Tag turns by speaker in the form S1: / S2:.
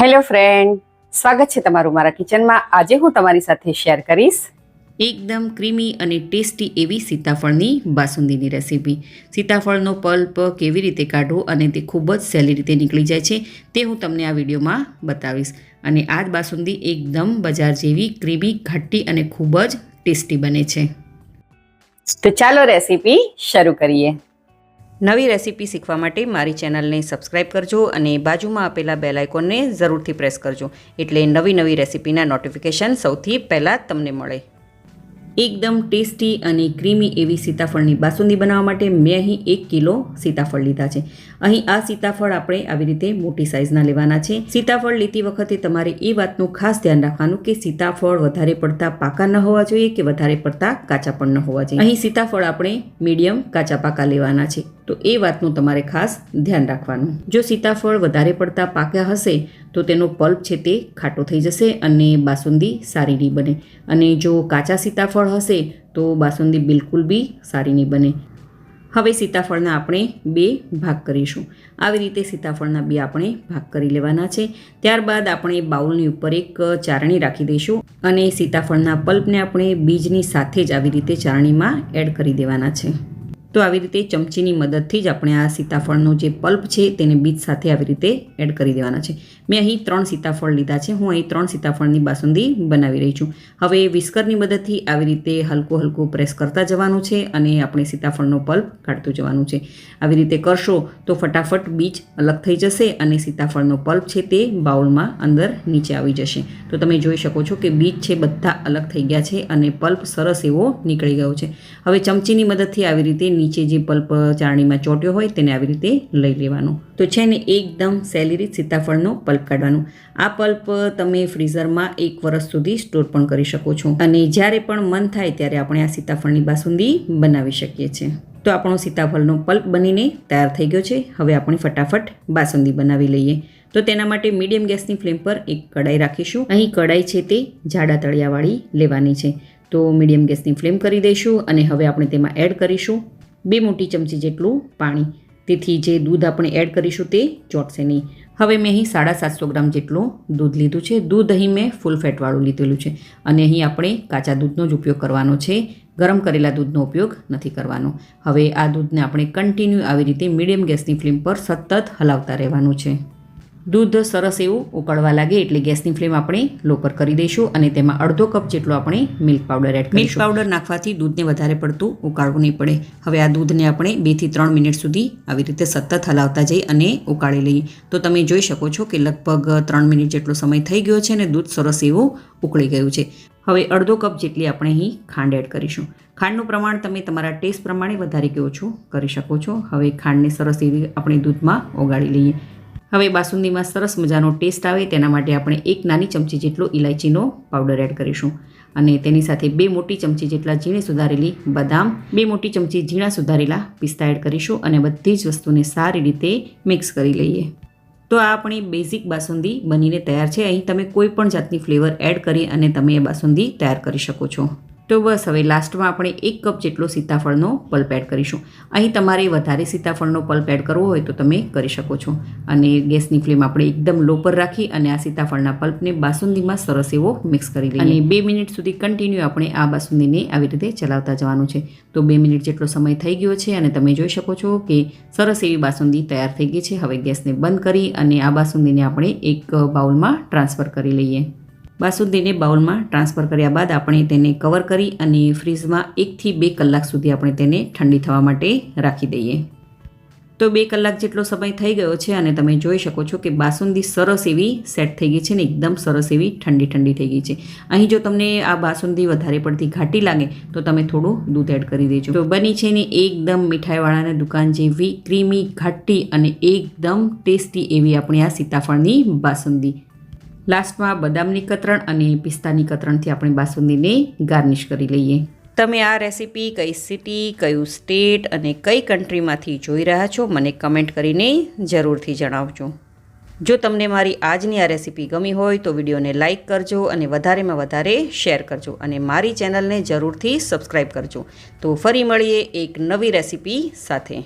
S1: Hello friend સ્વાગત છે તમારું મારા કિચનમાં. આજે હું તમારી સાથે શેર કરીશ
S2: એકદમ ક્રીમી અને ટેસ્ટી એવી સીતાફળની બાસુંદીની રેસીપી. સીતાફળનો પલ્પ કેવી રીતે કાઢવો અને તે ખૂબ જ સહેલી રીતે નીકળી જાય છે તે હું તમને આ વિડીયોમાં બતાવીશ. અને આ જ બાસુંદી એકદમ બજાર જેવી ક્રીમી ઘટ્ટી અને ખૂબ જ ટેસ્ટી બને છે.
S1: તો ચાલો રેસીપી શરૂ કરીએ.
S2: નવી રેસીપી શીખવા માટે મારી ચેનલને સબસ્ક્રાઇબ કરજો અને બાજુમાં આપેલા બેલ જરૂરથી પ્રેસ કરજો. એટલે નવી નવી રેસીપીના નોટિફિકેશન સૌથી પહેલાં તમને મળે. એકદમ ટેસ્ટી અને ક્રીમી એવી સીતાફળની બાસુંદી બનાવવા માટે મેં અહીં એક કિલો સીતાફળ લીધા છે. અહીં આ સીતાફળ આપણે આવી રીતે મોટી સાઇઝના લેવાના છે. સીતાફળ લેતી વખતે તમારે એ વાતનું ખાસ ધ્યાન રાખવાનું કે સીતાફળ વધારે પડતા પાકા ન હોવા જોઈએ કે વધારે પડતા કાચા પણ ન હોવા જોઈએ. અહીં સીતાફળ આપણે મીડિયમ કાચા પાકા લેવાના છે. તો એ વાતનું તમારે ખાસ ધ્યાન રાખવાનું. જો સીતાફળ વધારે પડતા પાક્યા હશે, તો તેનો પલ્પ છે તે ખાટો થઈ જશે અને બાસુંદી સારી નહીં બને. અને જો કાચા સીતાફળ હશે, તો બાસુંદી બિલકુલ બી સારી નહીં બને. હવે સીતાફળના આપણે બે ભાગ કરીશું. આવી રીતે સીતાફળના બે આપણે ભાગ કરી લેવાના છે. ત્યારબાદ આપણે બાઉલની ઉપર એક ચારણી રાખી દઈશું અને સીતાફળના પલ્પને આપણે બીજની સાથે જ આવી રીતે ચારણીમાં એડ કરી દેવાના છે. તો આવી રીતે ચમચીની મદદથી જ આપણે આ સીતાફળનો જે પલ્પ છે તેને બીજ સાથે આવી રીતે એડ કરી દેવાના છે. મેં અહીં ત્રણ સીતાફળ લીધા છે. હું અહીં ત્રણ સીતાફળની બાસુંદી બનાવી રહી છું. હવે વિસ્કરની મદદથી આવી રીતે હલકું હલકું પ્રેસ કરતા જવાનું છે અને આપણે સીતાફળનો પલ્પ કાઢતું જવાનું છે. આવી રીતે કરશો તો ફટાફટ બીજ અલગ થઈ જશે અને સીતાફળનો પલ્પ છે તે બાઉલમાં અંદર નીચે આવી જશે. તો તમે જોઈ શકો છો કે બીજ છે બધા અલગ થઈ ગયા છે અને પલ્પ સરસ એવો નીકળી ગયો છે. હવે ચમચીની મદદથી આવી રીતે નીચે જે પલ્પ ચારણીમાં ચોટ્યો હોય તેને આવી રીતે લઈ લેવાનું. તો છે ને એકદમ સેલી રીત સીતાફળનો પલ્પ કાઢવાનો. આ પલ્પ તમે ફ્રીઝરમાં એક વર્ષ સુધી સ્ટોર પણ કરી શકો છો. અને જ્યારે પણ મન થાય ત્યારે આપણે આ સીતાફળની બાસુંદી બનાવી શકીએ છીએ. તો આપણો સીતાફળનો પલ્પ બનીને તૈયાર થઈ ગયો છે. હવે આપણે ફટાફટ બાસુંદી બનાવી લઈએ. તો તેના માટે મીડિયમ ગેસની ફ્લેમ પર એક કડાઈ રાખીશું. અહીં કડાઈ છે તે જાડા તળિયાવાળી લેવાની છે. તો મીડિયમ ગેસની ફ્લેમ કરી દઈશું અને હવે આપણે તેમાં એડ કરીશું. બે મોટી ચમચી જેટલું પાણી. તેથી જે દૂધ આપણે એડ કરીશું તે ચોટશે નહીં. હવે મેં અહીં સાડા સાતસો ગ્રામ જેટલું દૂધ લીધું છે. દૂધ અહીં મેં ફૂલ ફેટવાળું લીધેલું છે. અને અહીં આપણે કાચા દૂધનો જ ઉપયોગ કરવાનો છે. ગરમ કરેલા દૂધનો ઉપયોગ નથી કરવાનો. હવે આ દૂધને આપણે કન્ટિન્યુ આવી રીતે મીડિયમ ગેસની ફ્લેમ પર સતત હલાવતા રહેવાનું છે. દૂધ સરસ એવું ઉકળવા લાગે એટલે ગેસની ફ્લેમ આપણે લો પર કરી દઈશું અને તેમાં અડધો કપ જેટલો આપણે milk powder add milk powder નાખવાથી દૂધને વધારે પડતું ઉકાળવું નહીં પડે. હવે આ દૂધને આપણે બેથી ત્રણ મિનિટ સુધી આવી રીતે સતત હલાવતા જઈ અને ઉકાળી લઈએ. તો તમે જોઈ શકો છો કે લગભગ ત્રણ મિનિટ જેટલો સમય થઈ ગયો છે અને દૂધ સરસ એવું ઉકળી ગયું છે. હવે અડધો કપ જેટલી આપણે અહીં ખાંડ એડ કરીશું. ખાંડનું પ્રમાણ તમે તમારા ટેસ્ટ પ્રમાણે વધારે કે ઓછું કરી શકો છો. હવે ખાંડને સરસ એવી આપણે દૂધમાં ઓગાળી લઈએ. હવે બાસુંદીમાં સરસ મજાનો ટેસ્ટ આવે તેના માટે આપણે એક નાની ચમચી જેટલો ઇલાયચીનો પાવડર એડ કરીશું. અને તેની સાથે બે મોટી ચમચી જેટલા ઝીણી સુધારેલી બદામ, બે મોટી ચમચી ઝીણા સુધારેલા પિસ્તા એડ કરીશું અને બધી જ વસ્તુને સારી રીતે મિક્સ કરી લઈએ. તો આ આપણી બેઝિક બાસુંદી બનીને તૈયાર છે. અહીં તમે કોઈ પણ જાતની ફ્લેવર એડ કરી અને તમે એ બાસુંદી તૈયાર કરી શકો છો. તો બસ, હવે લાસ્ટમાં આપણે એક કપ જેટલો સીતાફળનો પલ્પ એડ કરીશું. અહીં તમારે વધારે સીતાફળનો પલ્પ એડ કરવો હોય તો તમે કરી શકો છો. અને ગેસની ફ્લેમ આપણે એકદમ લો પર રાખી અને આ સીતાફળના પલ્પને બાસુંદીમાં સરસ એવો મિક્સ કરી લઈએ. અને બે મિનિટ સુધી કન્ટિન્યુ આપણે આ બાસુંદીને આવી રીતે ચલાવતા જવાનું છે. તો બે મિનિટ જેટલો સમય થઈ ગયો છે અને તમે જોઈ શકો છો કે સરસ એવી બાસુંદી તૈયાર થઈ ગઈ છે. હવે ગેસને બંધ કરી અને આ બાસુંદીને આપણે એક બાઉલમાં ટ્રાન્સફર કરી લઈએ. બાસુંદીને બાઉલમાં ટ્રાન્સફર કર્યા બાદ આપણે તેને કવર કરી અને ફ્રીઝમાં એકથી બે કલાક સુધી આપણે તેને ઠંડી થવા માટે રાખી દઈએ. તો બે કલાક જેટલો સમય થઈ ગયો છે અને તમે જોઈ શકો છો કે બાસુંદી સરસ એવી સેટ થઈ ગઈ છે ને એકદમ સરસ એવી ઠંડી ઠંડી થઈ ગઈ છે. અહીં જો તમને આ બાસુંદી વધારે પડતી ઘાટી લાગે તો તમે થોડું દૂધ એડ કરી દેજો. તો બની છે ને એકદમ મીઠાઈવાળાની દુકાન જેવી ક્રીમી, ઘાટી અને એકદમ ટેસ્ટી એવી આપણી આ સીતાફળની બાસુંદી. લાસ્ટમાં બદામની કતરણ અને પિસ્તાની કતરણથી આપણે બાસુંદીને ગાર્નિશ કરી લઈએ. તમે આ રેસીપી કઈ સિટી કયું સ્ટેટ અને કઈ કન્ટ્રીમાંથી જોઈ રહ્યા છો, મને કમેન્ટ કરીને જરૂરથી જણાવજો. જો તમને મારી આજની આ રેસીપી ગમી હોય તો વિડીયોને લાઇક કરજો અને વધારેમાં વધારે શેર કરજો અને મારી ચેનલને જરૂરથી સબસ્ક્રાઈબ કરજો. તો ફરી મળીએ એક નવી રેસીપી સાથે.